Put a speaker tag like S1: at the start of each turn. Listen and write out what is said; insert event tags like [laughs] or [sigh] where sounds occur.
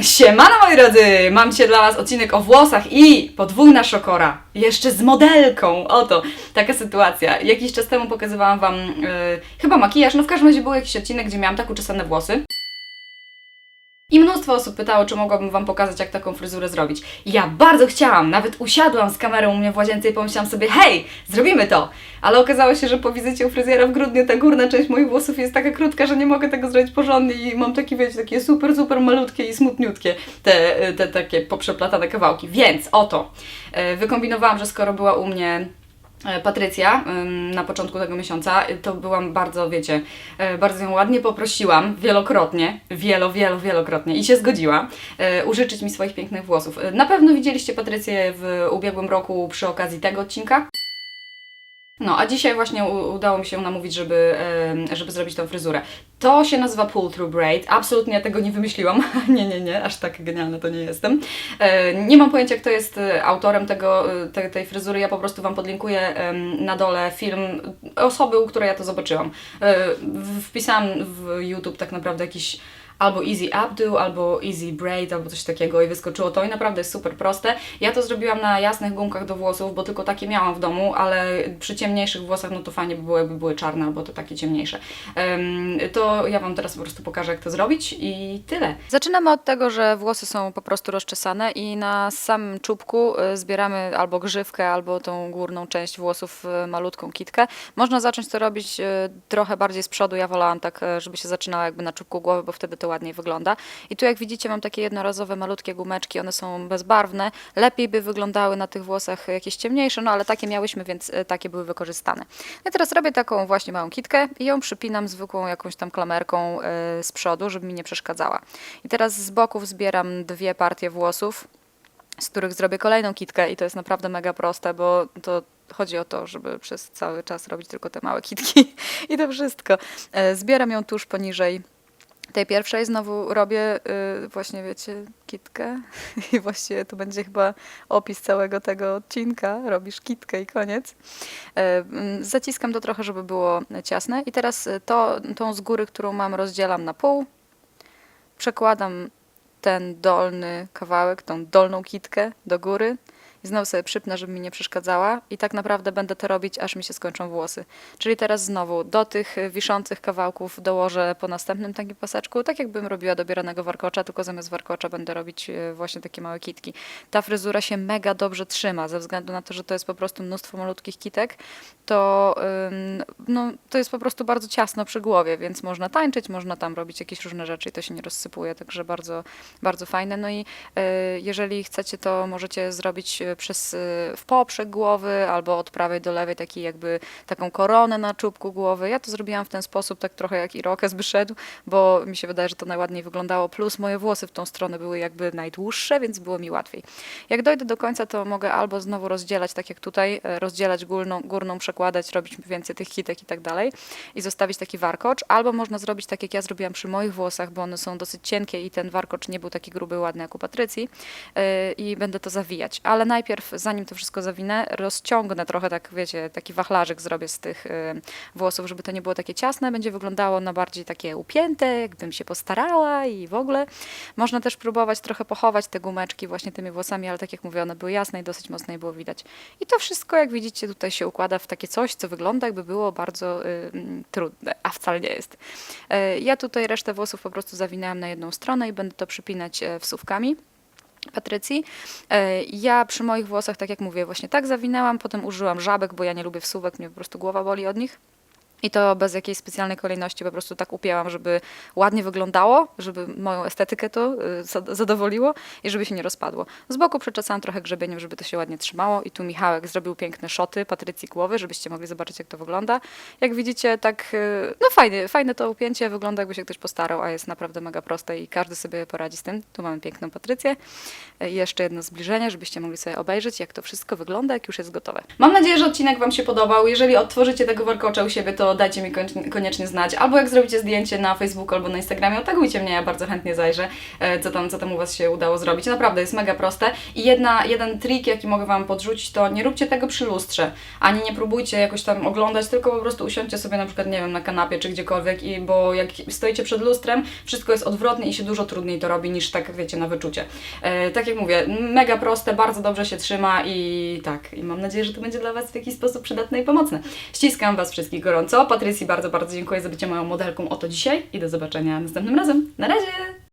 S1: Siemano moi drodzy! Mam dzisiaj dla Was odcinek o włosach i podwójna szokora. Jeszcze z modelką. Oto, taka sytuacja. Jakiś czas temu pokazywałam Wam yy, chyba makijaż, no w każdym razie był jakiś odcinek, gdzie miałam tak uczesane włosy. Mnóstwo osób pytało, czy mogłabym Wam pokazać, jak taką fryzurę zrobić. I ja bardzo chciałam, nawet usiadłam z kamerą u mnie w łazience i pomyślałam sobie, hej, zrobimy to! Ale okazało się, że po wizycie u fryzjera w grudniu ta górna część moich włosów jest taka krótka, że nie mogę tego zrobić porządnie i mam takie, wiecie, takie super, super malutkie i smutniutkie te, te takie poprzeplatane kawałki. Więc oto, e, wykombinowałam, że skoro była u mnie Patrycja ym, na początku tego miesiąca, y, to byłam bardzo, wiecie, e, bardzo ją ładnie poprosiłam, wielokrotnie, wielo, wielo, wielokrotnie i się zgodziła e, użyczyć mi swoich pięknych włosów. E, Na pewno widzieliście Patrycję w ubiegłym roku przy okazji tego odcinka. No, a dzisiaj właśnie udało mi się namówić, żeby, żeby zrobić tą fryzurę. To się nazywa pull through braid. Absolutnie tego nie wymyśliłam. [laughs] nie, nie, nie, aż tak genialna to nie jestem. Nie mam pojęcia, kto jest e, autorem tego, e, te, tej fryzury. Ja po prostu Wam podlinkuję na dole film osoby, u której ja to zobaczyłam. E, wpisałam w YouTube tak naprawdę jakiś albo easy updo, albo easy braid, albo coś takiego i wyskoczyło to i naprawdę jest super proste. Ja to zrobiłam na jasnych gumkach do włosów, bo tylko takie miałam w domu, ale przy ciemniejszych włosach no to fajnie by było, jakby były czarne albo to takie ciemniejsze. Em, to ja Wam teraz po prostu pokażę, jak to zrobić i tyle.
S2: Zaczynamy od tego, że włosy są po prostu rozczesane i na samym czubku y, zbieramy albo grzywkę, albo tą górną część włosów, malutką kitkę. Można zacząć to robić y, trochę bardziej z przodu. Ja wolałam tak, y, żeby się zaczynało jakby na czubku głowy, bo wtedy to ładniej wygląda. I tu jak widzicie mam takie jednorazowe, malutkie gumeczki, one są bezbarwne. Lepiej by wyglądały na tych włosach jakieś ciemniejsze, no ale takie miałyśmy, więc y, takie były wykorzystane. No i teraz robię taką właśnie małą kitkę i ją przypinam zwykłą jakąś tam klamerką y, z przodu, żeby mi nie przeszkadzała. I teraz z boków zbieram dwie partie włosów, z których zrobię kolejną kitkę i to jest naprawdę mega proste, bo to chodzi o to, żeby przez cały czas robić tylko te małe kitki [laughs] i to wszystko. E, Zbieram ją tuż poniżej tej pierwszej, znowu robię y, właśnie, wiecie, kitkę [laughs] i właściwie to będzie chyba opis całego tego odcinka. Robisz kitkę i koniec. E, mm, Zaciskam to trochę, żeby było ciasne i teraz y, to, tą z góry, którą mam, rozdzielam na pół. Przekładam ten dolny kawałek, tą dolną kitkę do góry i znowu sobie przypnę, żeby mi nie przeszkadzała i tak naprawdę będę to robić, aż mi się skończą włosy. Czyli teraz znowu do tych y, wiszących kawałków dołożę po następnym takim paseczku, tak jakbym robiła dobieranego warkocza, tylko zamiast warkocza będę robić y, właśnie takie małe kitki. Ta fryzura się mega dobrze trzyma, ze względu na to, że to jest po prostu mnóstwo malutkich kitek, to, no, to jest po prostu bardzo ciasno przy głowie, więc można tańczyć, można tam robić jakieś różne rzeczy i to się nie rozsypuje, także bardzo, bardzo fajne. No i y, jeżeli chcecie, to możecie zrobić przez, y, w poprzek głowy albo od prawej do lewej taki jakby taką koronę na czubku głowy. Ja to zrobiłam w ten sposób, tak trochę jak Irokes by szedł, bo mi się wydaje, że to najładniej wyglądało, plus moje włosy w tą stronę były jakby najdłuższe, więc było mi łatwiej. Jak dojdę do końca, to mogę albo znowu rozdzielać, tak jak tutaj, e, rozdzielać górną, górną przekładać, robić więcej tych kitek i tak dalej i zostawić taki warkocz, albo można zrobić tak, jak ja zrobiłam przy moich włosach, bo one są dosyć cienkie i ten warkocz nie był taki gruby, ładny jak u Patrycji yy, i będę to zawijać. Ale najpierw, zanim to wszystko zawinę, rozciągnę trochę tak, wiecie, taki wachlarzyk zrobię z tych yy, włosów, żeby to nie było takie ciasne, będzie wyglądało na bardziej takie upięte, jakbym się postarała i w ogóle. Można też próbować trochę pochować te gumeczki właśnie tymi włosami, ale tak jak mówię, one były jasne i dosyć mocno je było widać. I to wszystko, jak widzicie, tutaj się układa w takie coś, co wygląda jakby było bardzo y, mm, trudne, a wcale nie jest. E, Ja tutaj resztę włosów po prostu zawinęłam na jedną stronę i będę to przypinać e, wsówkami. Patrycji. E, Ja przy moich włosach, tak jak mówię, właśnie tak zawinęłam, potem użyłam żabek, bo ja nie lubię wsówek, mnie po prostu głowa boli od nich. I to bez jakiejś specjalnej kolejności, po prostu tak upięłam, żeby ładnie wyglądało, żeby moją estetykę to y, zad- zadowoliło i żeby się nie rozpadło. Z boku przeczesałam trochę grzebieniem, żeby to się ładnie trzymało i tu Michałek zrobił piękne szoty Patrycji głowy, żebyście mogli zobaczyć, jak to wygląda. Jak widzicie, tak, y, no fajnie, fajne to upięcie, wygląda jakby się ktoś postarał, a jest naprawdę mega proste i każdy sobie poradzi z tym. Tu mamy piękną Patrycję. I jeszcze jedno zbliżenie, żebyście mogli sobie obejrzeć, jak to wszystko wygląda, jak już jest gotowe.
S1: Mam nadzieję, że odcinek Wam się podobał. Jeżeli odtworzycie tego warkocza u siebie, to dajcie mi koniecznie- koniecznie znać. Albo jak zrobicie zdjęcie na Facebooku albo na Instagramie, otagujcie mnie, ja bardzo chętnie zajrzę, e, co tam, co tam u Was się udało zrobić. Naprawdę jest mega proste. I jedna, jeden trik, jaki mogę Wam podrzucić, to nie róbcie tego przy lustrze, ani nie próbujcie jakoś tam oglądać, tylko po prostu usiądźcie sobie na przykład, nie wiem, na kanapie czy gdziekolwiek, i bo jak stoicie przed lustrem, wszystko jest odwrotnie i się dużo trudniej to robi niż tak, wiecie, na wyczucie. E, tak jak mówię, mega proste, bardzo dobrze się trzyma i tak, i mam nadzieję, że to będzie dla Was w jakiś sposób przydatne i pomocne. Ściskam Was wszystkich gorąco. Patrycji bardzo, bardzo dziękuję za bycie moją modelką oto dzisiaj i do zobaczenia następnym razem. Na razie!